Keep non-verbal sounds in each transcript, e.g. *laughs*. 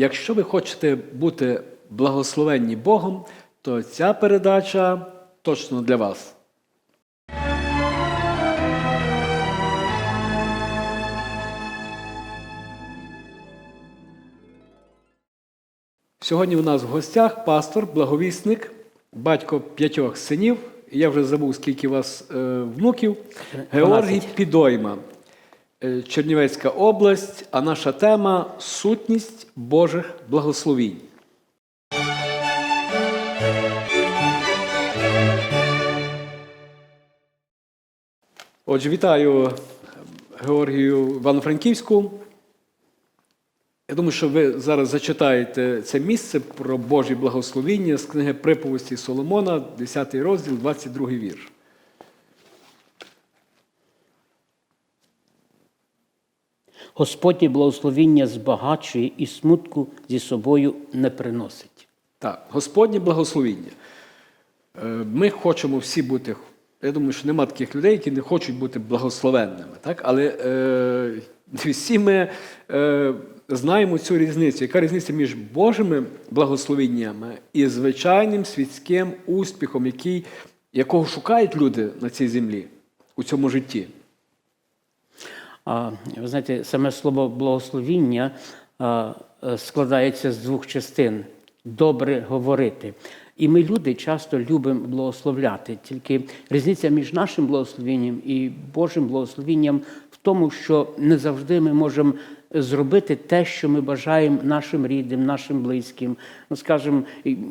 Якщо ви хочете бути благословенні Богом, то ця передача точно для вас. Сьогодні у нас в гостях пастор, благовісник, батько п'ятьох синів. Я вже забув, скільки у вас е, внуків. Георгій 12. Підойма, Е, Чернівецька область, а наша тема сутність Божих благословінь. Отже, вітаю Георгію Івано-Франківську. Я думаю, що ви зараз зачитаєте це місце про Божі благословіння з книги Приповісті Соломона, 10 розділ, 22 вірш. Господнє благословіння збагачує і смутку зі собою не приносить. Так, Господнє благословіння. Е, Ми хочемо всі бути. Я думаю, що нема таких людей, які не хочуть бути благословенними. Так? Але е, всі ми е, знаємо цю різницю. Яка різниця між Божими благословеннями і звичайним світським успіхом, який, якого шукають люди на цій землі у цьому житті? Ви знаєте, саме слово благословіння е, складається з двох частин добре говорити. І ми, люди, часто любимо благословляти. Тільки різниця між нашим благословенням і Божим благословенням в тому, що не завжди ми можемо зробити те, що ми бажаємо нашим рідним, нашим близьким. Ну, скажімо,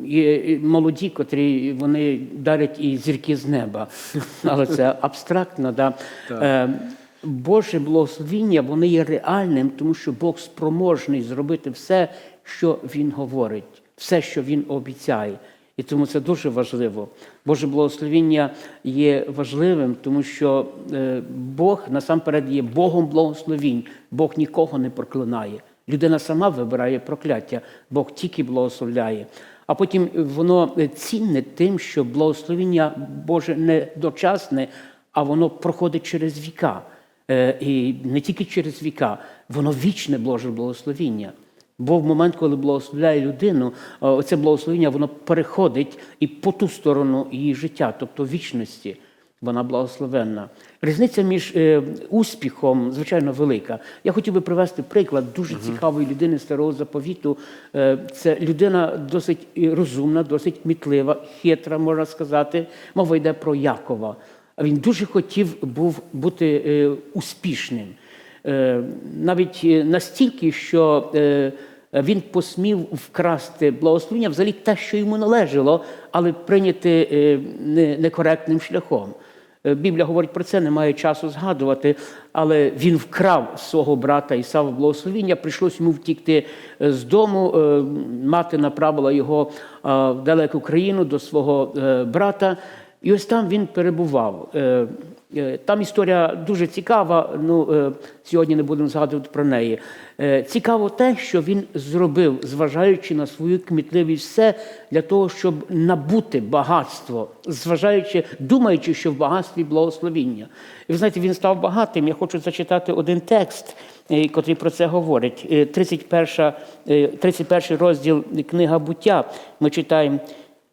є молоді, котрі вони дарять і зірки з неба, *laughs* але це абстрактно. Да? Боже благословіння, воно є реальним, тому що Бог спроможний зробити все, що Він говорить, все, що Він обіцяє. І тому це дуже важливо. Боже благословіння є важливим, тому що е, Бог насамперед є Богом благословінь. Бог нікого не проклинає. Людина сама вибирає прокляття, Бог тільки благословляє. А потім воно цінне тим, що благословіння Боже не дочасне, а воно проходить через віка. Е, І не тільки через віка, воно вічне Боже благословіння. Бо в момент, коли благословляє людину, е, оце благословення воно переходить і по ту сторону її життя, тобто вічності. Вона благословенна. Різниця між е, успіхом, звичайно, велика. Я хотів би привести приклад дуже цікавої людини старого заповіту. Е, це людина досить розумна, досить мітлива, хитра, можна сказати. Мова йде про Якова. А Він дуже хотів був бути е, успішним. Е, навіть е, настільки, що він посмів вкрасти благословення, взагалі те, що йому належало, але прийняти некоректним шляхом. Біблія говорить про це, немає часу згадувати, але він вкрав свого брата Ісава благословіння, прийшлось йому втікти з дому. Мати направила його в далеку країну до свого брата. І ось там він перебував. Е, е, Там історія дуже цікава. Ну е, сьогодні не будемо згадувати про неї. Цікаво те, що він зробив, зважаючи на свою кмітливість, все для того, щоб набути багатство, зважаючи, думаючи, що в багатстві благословіння. І ви знаєте, він став багатим. Я хочу зачитати один текст, котрий про це говорить. Е, 31, е, 31 розділ книга буття. Ми читаємо.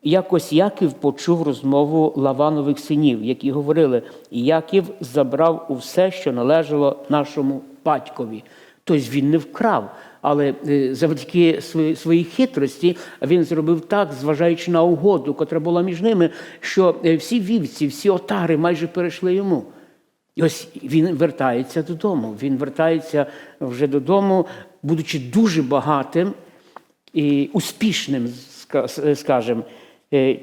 Якось Яків почув розмову Лаванових синів, які говорили: Яків забрав усе, що належало нашому батькові. Тобто він не вкрав, але е, завдяки своїй хитрості він зробив так, зважаючи на угоду, котра була між ними, що е, всі вівці, всі отари майже перейшли йому. І ось він вертається додому. Він вертається вже додому, будучи дуже багатим і успішним, ска- скажем. Е,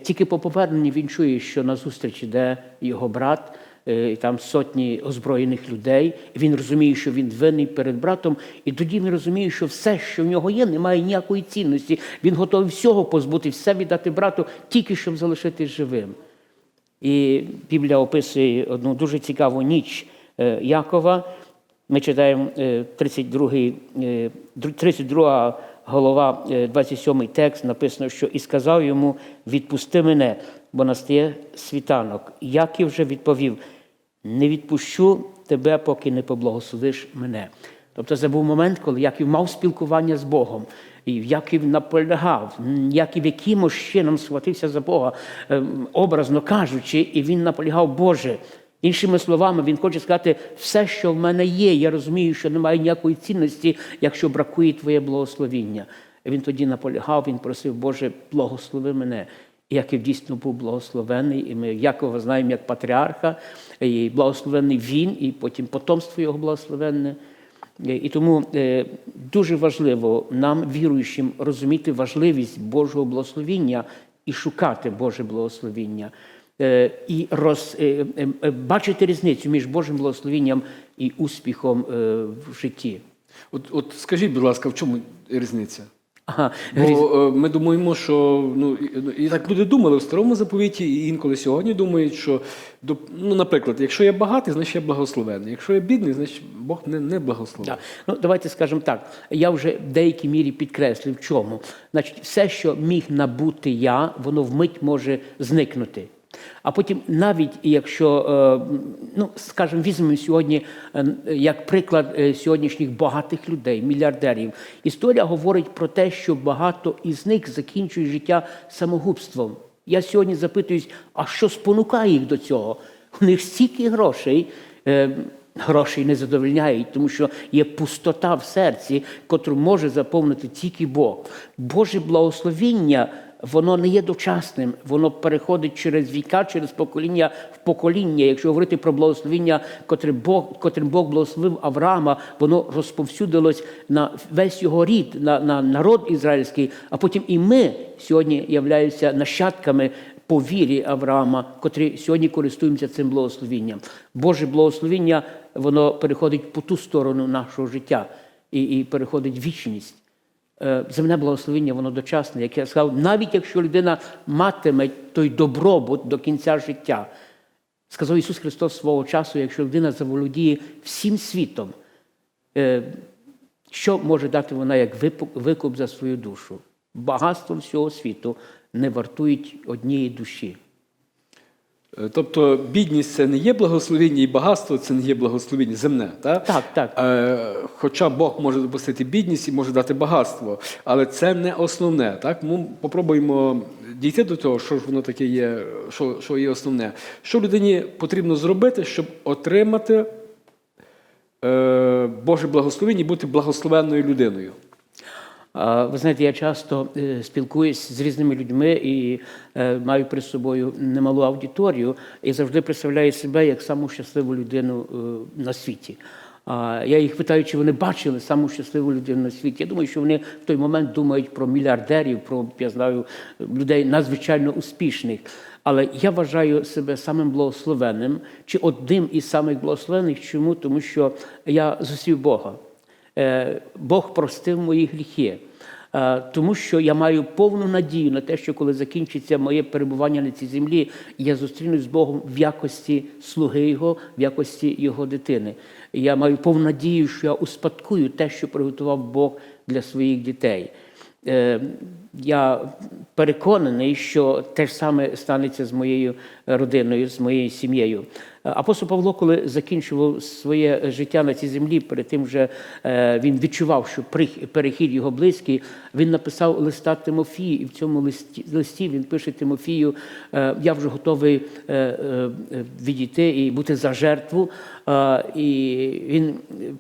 Тільки по поверненні він чує, що на зустріч іде його брат, е, і там сотні озброєних людей. Він розуміє, що він винний перед братом, і тоді він розуміє, що все, що в нього є, не має ніякої цінності. Він готовий всього позбути, все віддати брату, тільки щоб залишитись живим. І Біблія описує одну дуже цікаву ніч е, Якова. Ми читаємо е, 32, е, 32 голова, е, 27 текст, написано, що і сказав йому: відпусти мене, бо настає світанок. Яків вже відповів: не відпущу тебе, поки не поблагословиш мене. Тобто це був момент, коли Яків мав спілкування з Богом. І Яків наполягав, Яків якимось чином схватився за Бога, ем, образно кажучи, і він наполягав, Боже. Іншими словами, він хоче сказати, все, що в мене є, я розумію, що немає ніякої цінності, якщо бракує Твоє благословіння. І Він тоді наполягав, він просив, Боже, благослови мене. І Яків дійсно був благословений, і ми Якова знаємо як патріарха, і благословений він, і потім потомство його благословенне. І тому е, дуже важливо нам, віруючим, розуміти важливість Божого благословіння і шукати Боже благословіння. Е, І роз, е, е, бачити різницю між Божим благословінням і успіхом в житті. От, от скажіть, будь ласка, в чому різниця? Ага, Бо ми думаємо, що ну і, ну, так люди думали в старому заповіті, і інколи сьогодні думають, що ну, наприклад, якщо я багатий, значить я благословений. Якщо я бідний, значить Бог не, не благословив. Ну, давайте скажемо так. Я вже в деякій мірі підкреслив, в чому. Значить, все, що міг набути я, воно вмить може зникнути. А потім, навіть якщо, е, ну, скажімо, візьмемо сьогодні е, як приклад е, сьогоднішніх багатих людей, мільярдерів. Історія говорить про те, що багато із них закінчують життя самогубством. Я сьогодні запитуюсь, а що спонукає їх до цього? У них стільки грошей. Грошей не задовольняють, тому що є пустота в серці, котру може заповнити тільки Бог. Боже благословіння, воно не є дочасним, воно переходить через віка, через покоління в покоління. Якщо говорити про благословіння, котре Бог, котрим Бог благословив Авраама, воно розповсюдилось на весь його рід, на, на народ ізраїльський, а потім і ми сьогодні являємося нащадками по вірі Авраама, котрі сьогодні користуємося цим благословінням. Боже благословіння, воно переходить по ту сторону нашого життя і, і переходить в вічність. Е, Земне благословіння, воно дочасне, як я сказав, навіть якщо людина матиме той добробут до кінця життя. Сказав Ісус Христос свого часу, якщо людина заволодіє всім світом, е, що може дати вона як викуп за свою душу? Багатство всього світу не вартують однієї душі. Е, Тобто бідність це не є благословіння, і багатство це не є благословіння земне. Так, Так, так. Е, хоча Бог може допустити бідність і може дати багатство, але це не основне. Так? Ми попробуємо дійти до того, що ж воно таке є, що, що є основне. Що людині потрібно зробити, щоб отримати е, Боже благословіння і бути благословенною людиною. Ви знаєте, я часто е, спілкуюсь з різними людьми і е, маю перед собою немалу аудиторію і завжди представляю себе як саму щасливу людину е, на світі. Я їх питаю, чи вони бачили саму щасливу людину на світі. Я думаю, що вони в той момент думають про мільярдерів, про я знаю людей надзвичайно успішних. Але я вважаю себе самим благословенним чи одним із самих благословених. Чому? Тому що я зустрів Бога. Бог простив мої гріхи. Е, Тому що я маю повну надію на те, що коли закінчиться моє перебування на цій землі, я зустрінусь з Богом в якості слуги Його, в якості Його дитини. Я маю повну надію, що я успадкую те, що приготував Бог для своїх дітей. Я переконаний, що те ж саме станеться з моєю родиною, з моєю сім'єю. Апостол Павло, коли закінчував своє життя на цій землі, перед тим вже е, він відчував, що перехід його близький, він написав листа Тимофію, і в цьому листі, листі він пише Тимофію: е, я вже готовий е, відійти і бути за жертву. І він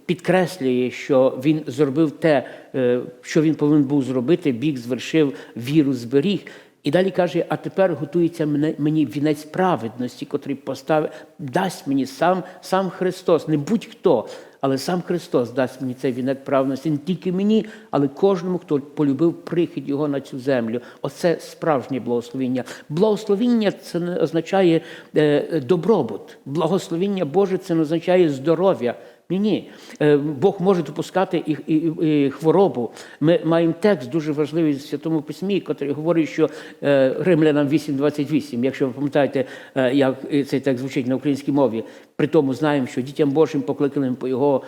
підкреслює, що він зробив те, що він повинен був зробити, біг звершив, віру зберіг. І далі каже: а тепер готується мені вінець праведності, котрий поставить, дасть мені сам, сам Христос, не будь-хто, але сам Христос дасть мені цей вінець праведності, не тільки мені, але кожному, хто полюбив прихід Його на цю землю. Оце справжнє благословіння. Благословіння це не означає е, добробут. Благословіння Боже це не означає здоров'я. Ні, ні. Е, Бог може допускати і, і, і хворобу. Ми маємо текст дуже важливий в Святому Письмі, який говорить, що е, Римлянам 8.28, якщо ви пам'ятаєте, е, як цей текст звучить на українській мові, при тому знаємо, що дітям Божим покликаним по його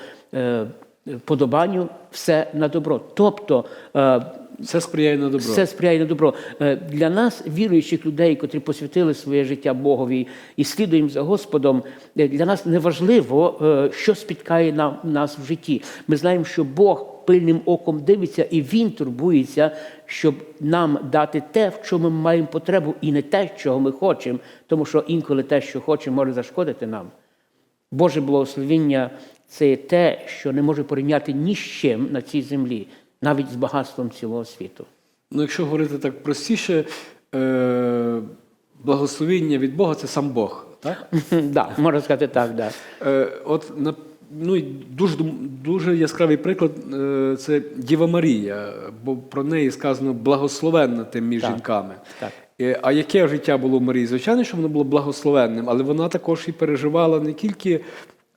подобанню все на добро. Тобто Все сприяє на добро. Все сприяє на добро. Е, Для нас, віруючих людей, котрі посвятили своє життя Богові і слідуємо за Господом, е, для нас не важливо, е, що спіткає нас в житті. Ми знаємо, що Бог пильним оком дивиться, і Він турбується, щоб нам дати те, в чому ми маємо потребу, і не те, чого ми хочемо, тому що інколи те, що хочемо, може зашкодити нам. Боже благословіння це те, що не може порівняти ні з чим на цій землі, навіть з багатством цілого світу. Ну, якщо говорити так простіше, е, благословіння від Бога це сам Бог. Так? *laughs* Да, можна сказати так, да. Е, от на ну, і дуже дуже яскравий приклад е, це Діва Марія, бо про неї сказано благословенна тим між Так, жінками. так. Е, А яке життя було у Марії? Звичайно, що воно було благословенним, але вона також і переживала не тільки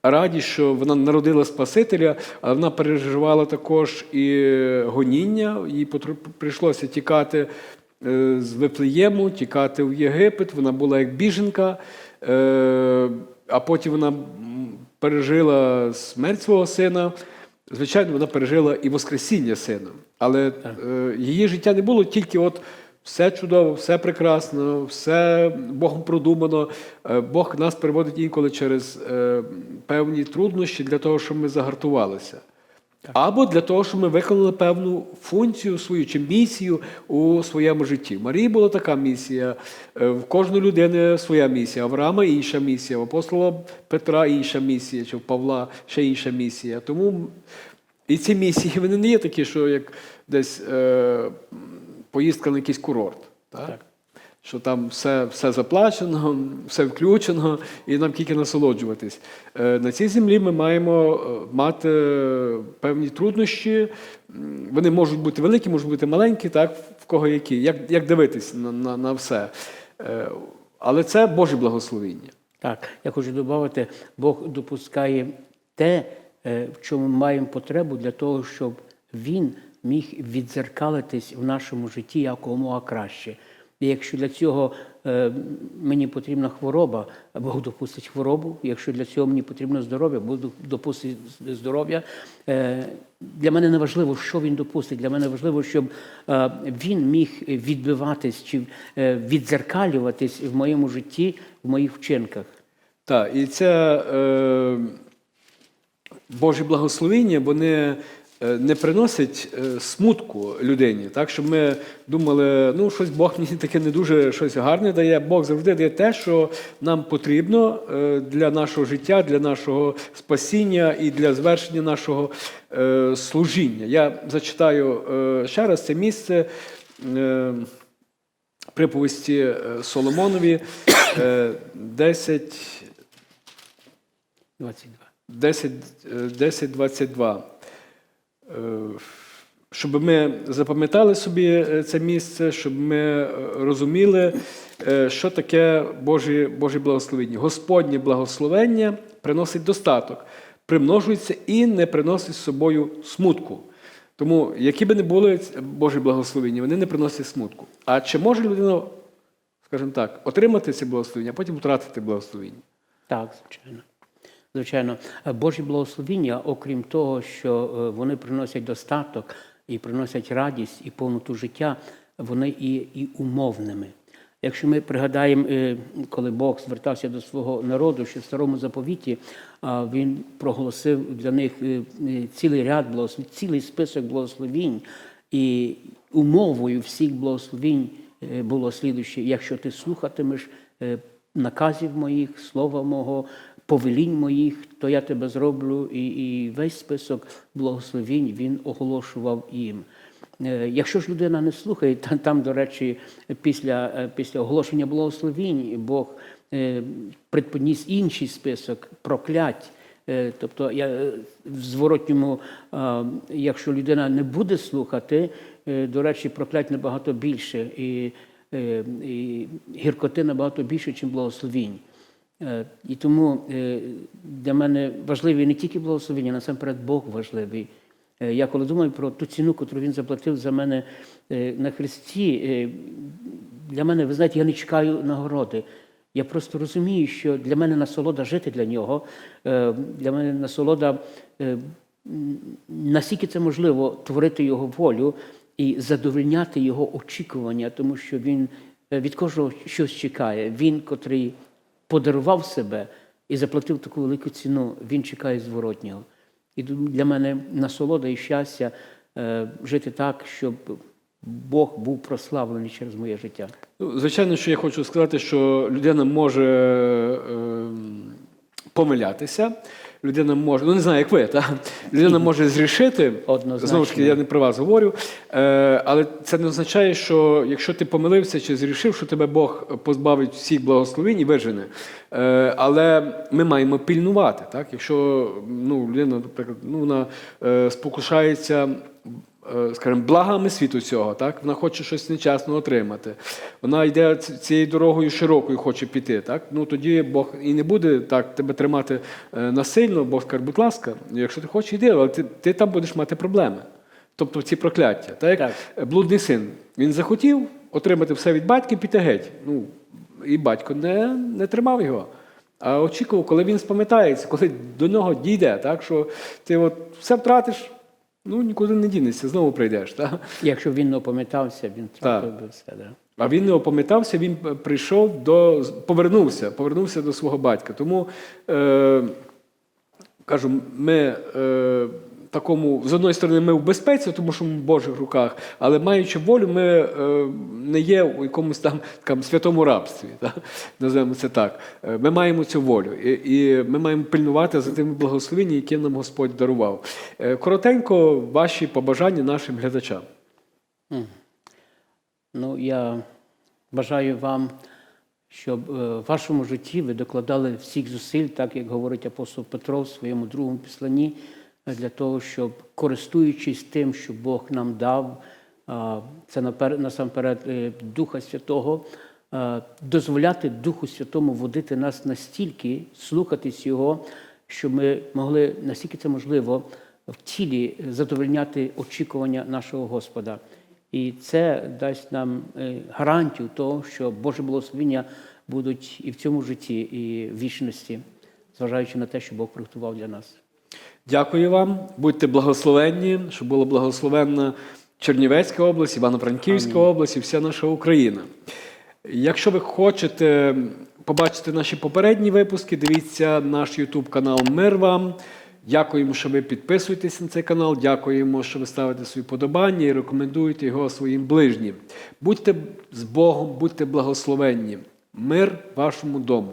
радість, що вона народила Спасителя, але вона переживала також і гоніння. Їй прийшлося тікати е, з Вифлеєму, тікати в Єгипет. Вона була як біженка, е, а потім вона пережила смерть свого сина. Звичайно, вона пережила і Воскресіння сина. Але е, її життя не було тільки от все чудово, все прекрасно, все Богом продумано. Е, Бог нас переводить інколи через е, певні труднощі для того, щоб ми загартувалися. Або для того, щоб ми виконали певну функцію свою чи місію у своєму житті. В Марії була така місія, е, в кожної людини своя місія, Авраама інша місія, в апостола Петра інша місія, чи в Павла ще інша місія. Тому і ці місії *laughs* вони не є такі, що як десь е, поїздка на якийсь курорт. Так? Так. Що там все, все заплачено, все включено, і нам тільки насолоджуватись. Е, На цій землі ми маємо е, мати певні труднощі. Вони можуть бути великі, можуть бути маленькі, так, в кого які, як, як дивитись на, на, на все. Е, Але це Боже благословіння. Так, я хочу додати, Бог допускає те, е, в чому ми маємо потребу для того, щоб Він міг відзеркалитись в нашому житті якомога краще. І якщо для цього е, мені потрібна хвороба, Бог допустить хворобу. Якщо для цього мені потрібно здоров'я, Бог допустить здоров'я. Е, Для мене не важливо, що він допустить. Для мене важливо, щоб е, він міг відбиватись чи відзеркалюватись в моєму житті, в моїх вчинках. Так, і це е, Божі благословіння, вони не приносять е, смутку людині, так, щоб ми думали, ну, щось Бог мені таке не дуже щось гарне дає. Бог завжди дає те, що нам потрібно е, для нашого життя, для нашого спасіння і для звершення нашого е, служіння. Я зачитаю е, ще раз це місце. Е, Приповісті е, Соломонові е, 10, 10, е, 10, 22. Е, Щоб ми запам'ятали собі е, це місце, щоб ми е, розуміли, що таке Божі, Божі благословення. Господнє благословення приносить достаток, примножується і не приносить з собою смутку. Тому, які би не були Божі благословення, вони не приносять смутку. А чи може людина, скажімо так, отримати ці благословення, а потім втратити благословення? Так, звичайно. Звичайно, Е, Божі благословіння, окрім того, що е, вони приносять достаток і приносять радість і повноту життя, вони і, і умовними. Якщо ми пригадаємо, е, коли Бог звертався до свого народу, що в старому заповіті він проголосив для них цілий ряд благословень, цілий список благословінь, і умовою всіх благословінь було слідуще: якщо ти слухатимеш наказів моїх, слова мого, повелінь моїх, то я тебе зроблю. І, і весь список благословінь він оголошував їм. Е, Якщо ж людина не слухає, там, там до речі, після, е, після оголошення благословінь Бог е, предпоніс інший список проклять. Тобто, я в зворотньому, якщо людина не буде слухати, до речі, проклять набагато більше, і, і гіркоти набагато більше, ніж благословінь. Е, І тому е, для мене важливі не тільки благословення, насамперед Бог важливий. Е, Я коли думаю про ту ціну, яку він заплатив за мене на Христі, для мене, ви знаєте, я не чекаю нагороди. Я просто розумію, що для мене насолода жити для нього, для мене насолода, наскільки це можливо, творити його волю. і задовольняти його очікування, тому що він від кожного щось чекає. Він, котрий подарував себе і заплатив таку велику ціну, він чекає зворотнього. І для мене насолода і щастя е, жити так, щоб Бог був прославлений через моє життя. Ну, звичайно, що я хочу сказати, що людина може е, помилятися. Людина може, ну не знаю, як ви, та? людина *laughs* може зрішити. Однозначно. Знову ж таки, я не про вас говорю. Е, але це не означає, що якщо ти помилився чи зрішив, що тебе Бог позбавить всіх благословень і вижене. Е, але ми маємо пільнувати. Так? Якщо ну, людина, наприклад, ну, вона е, спокушається скажімо, благами світу цього, так? Вона хоче щось нечесно отримати. Вона йде цією дорогою широкою, хоче піти. Так? Ну тоді Бог і не буде так тебе тримати е, насильно, Бог скаже, будь ласка, якщо ти хочеш, йди, але ти, ти там будеш мати проблеми. Тобто ці прокляття. Так? Так. Блудний син. Він захотів отримати все від батька піти геть. Ну, і батько не, не тримав його. А очікував, коли він спам'ятається, коли до нього дійде, так, що ти от все втратиш, ну нікуди не дінешся, знову прийдеш. Так? Якщо він не опам'ятався, він втратив би все. Да? А він не опам'ятався, він прийшов до повернувся, повернувся до свого батька. Тому е, кажу, ми е, такому з одної сторони ми в безпеці, тому що ми в Божих руках, але маючи волю, ми е, не є у якомусь там, там святому рабстві. *laughs* Так? Називаємо це так. Е, Ми маємо цю волю, і, і ми маємо пильнувати за тими благословеннями, які нам Господь дарував. Е, Коротенько, ваші побажання нашим глядачам. Ну, я бажаю вам, щоб е, в вашому житті ви докладали всіх зусиль, так як говорить апостол Петро в своєму другому післанні, для того, щоб, користуючись тим, що Бог нам дав, це насамперед е, Духа Святого, дозволяти Духу Святому водити нас настільки, слухатись Його, щоб ми могли, наскільки це можливо, в тілі задовольняти очікування нашого Господа. І це дасть нам е, гарантію того, що Боже благословення будуть і в цьому житті, і в вічності, зважаючи на те, що Бог приготував для нас. Дякую вам, будьте благословенні, щоб була благословенна Чернівецька область, Івано-Франківська область і вся наша Україна. Якщо ви хочете побачити наші попередні випуски, дивіться наш YouTube канал Мир вам. Дякуємо, що ви підписуєтесь на цей канал. Дякуємо, що ви ставите свої подобання і рекомендуєте його своїм ближнім. Будьте з Богом, будьте благословенні. Мир вашому дому.